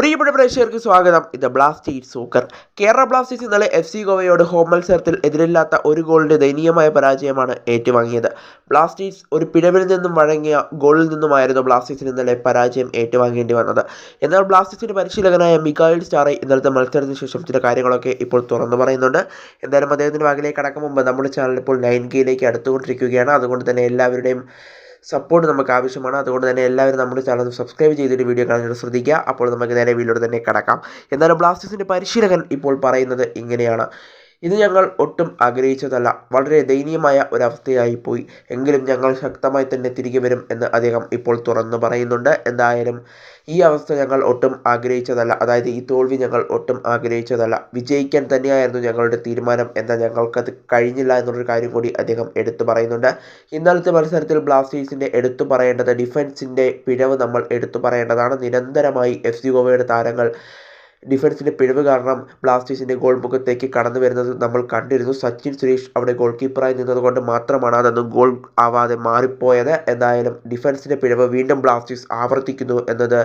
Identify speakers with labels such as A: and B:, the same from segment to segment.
A: പ്രിയപ്പെട്ട പ്രേക്ഷകർക്ക് സ്വാഗതം. ഇത് ബ്ലാസ്റ്റേഴ്സ് സൂക്കർ കേരള ബ്ലാസ്റ്റേഴ്സ് ഇന്നലെ എഫ് സി ഗോവയോട് ഹോം മത്സരത്തിൽ എതിരില്ലാത്ത ഒരു ഗോളിന്റെ ദയനീയമായ പരാജയമാണ് ഏറ്റുവാങ്ങിയത്. ബ്ലാസ്റ്റേഴ്സ് ഒരു പിഴവിൽ നിന്നും വഴങ്ങിയ ഗോളിൽ നിന്നുമായിരുന്നു ബ്ലാസ്റ്റേഴ്സിന് ഇന്നലെ പരാജയം ഏറ്റുവാങ്ങേണ്ടി വന്നത്. എന്നാൽ ബ്ലാസ്റ്റേഴ്സിന്റെ പരിശീലകനായ മിക്കായിൽ സ്റ്റാറെ ഇന്നലത്തെ മത്സരത്തിന് ശേഷം ചില കാര്യങ്ങളൊക്കെ ഇപ്പോൾ തുറന്നു പറയുന്നുണ്ട്. എന്തായാലും അദ്ദേഹത്തിന്റെ വാങ്ങിലേക്ക് കടക്കും മുമ്പ് നമ്മുടെ ചാനൽ ഇപ്പോൾ നയൻ കെയിലേക്ക് അടുത്തുകൊണ്ടിരിക്കുകയാണ്. അതുകൊണ്ട് തന്നെ എല്ലാവരുടെയും സപ്പോർട്ട് നമുക്ക് ആവശ്യമാണ്. അതുകൊണ്ട് തന്നെ എല്ലാവരും നമ്മുടെ ചാനൽ സബ്സ്ക്രൈബ് ചെയ്തിട്ട് വീഡിയോ കാണാൻ ശ്രദ്ധിക്കുക. അപ്പോൾ നമുക്ക് നേരെ വീഡിയോയുടെ തന്നെ കടക്കാം. എന്നാലും ബ്ലാസ്റ്റേഴ്സിന്റെ പരിശീലകൻ ഇപ്പോൾ പറയുന്നത് ഇങ്ങനെയാണ്. ഇത് ഞങ്ങൾ ഒട്ടും ആഗ്രഹിച്ചതല്ല. വളരെ ദയനീയമായ ഒരവസ്ഥയായി പോയി. എങ്കിലും ഞങ്ങൾ ശക്തമായി തന്നെ തിരികെ വരും എന്ന് അദ്ദേഹം ഇപ്പോൾ തുറന്നു പറയുന്നുണ്ട്. എന്തായാലും ഈ അവസ്ഥ ഞങ്ങൾ ഒട്ടും ആഗ്രഹിച്ചതല്ല. അതായത് ഈ തോൽവി ഞങ്ങൾ ഒട്ടും ആഗ്രഹിച്ചതല്ല. വിജയിക്കാൻ തന്നെയായിരുന്നു ഞങ്ങളുടെ തീരുമാനം എന്നാൽ ഞങ്ങൾക്കത് കഴിഞ്ഞില്ല എന്നുള്ളൊരു കാര്യം കൂടി അദ്ദേഹം എടുത്തു പറയുന്നുണ്ട്. ഇന്നലത്തെ മത്സരത്തിൽ ബ്ലാസ്റ്റേഴ്സിന്റെ എടുത്തു പറയേണ്ടത് ഡിഫൻസിന്റെ പിഴവ് നമ്മൾ എടുത്തു പറയേണ്ടതാണ്. നിരന്തരമായി എഫ് സി ഗോവയുടെ താരങ്ങൾ ഡിഫൻസിന്റെ പിഴവ് കാരണം ബ്ലാസ്റ്റേഴ്സിന്റെ ഗോൾ മുഖത്തേക്ക് കടന്നു വരുന്നത് നമ്മൾ കണ്ടിരുന്നു. സച്ചിൻ സുരേഷ് അവിടെ ഗോൾ കീപ്പറായി നിന്നതുകൊണ്ട് മാത്രമാണ് അതൊന്നും ഗോൾ ആവാതെ മാറിപ്പോയത്. എന്തായാലും ഡിഫൻസിന്റെ പിഴവ് വീണ്ടും ബ്ലാസ്റ്റേഴ്സ് ആവർത്തിക്കുന്നു എന്നത്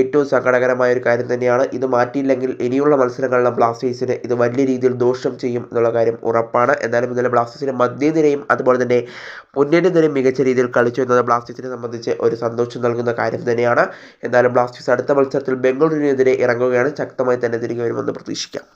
A: ഏറ്റവും സങ്കടകരമായ ഒരു കാര്യം തന്നെയാണ്. ഇത് മാറ്റിയില്ലെങ്കിൽ ഇനിയുള്ള മത്സരങ്ങളിലെ ബ്ലാസ്റ്റേഴ്സിന് ഇത് വലിയ രീതിയിൽ ദോഷം ചെയ്യും എന്നുള്ള കാര്യം ഉറപ്പാണ്. എന്നാലും ഇന്നലെ ബ്ലാസ്റ്റേഴ്സിന്റെ മധ്യനിരയും അതുപോലെ തന്നെ മുന്നേറ്റ നിരയും മികച്ച രീതിയിൽ കളിച്ചു എന്നത് ബ്ലാസ്റ്റേഴ്സിനെ സംബന്ധിച്ച് ഒരു സന്തോഷം നൽകുന്ന കാര്യം തന്നെയാണ്. എന്നാലും ബ്ലാസ്റ്റേഴ്സ് അടുത്ത മത്സരത്തിൽ ബംഗളൂരുവിനെതിരെ ഇറങ്ങുകയാണ്. ശക്തമായി തന്നെ തിരികെ വരുമെന്ന് പ്രതീക്ഷിക്കാം.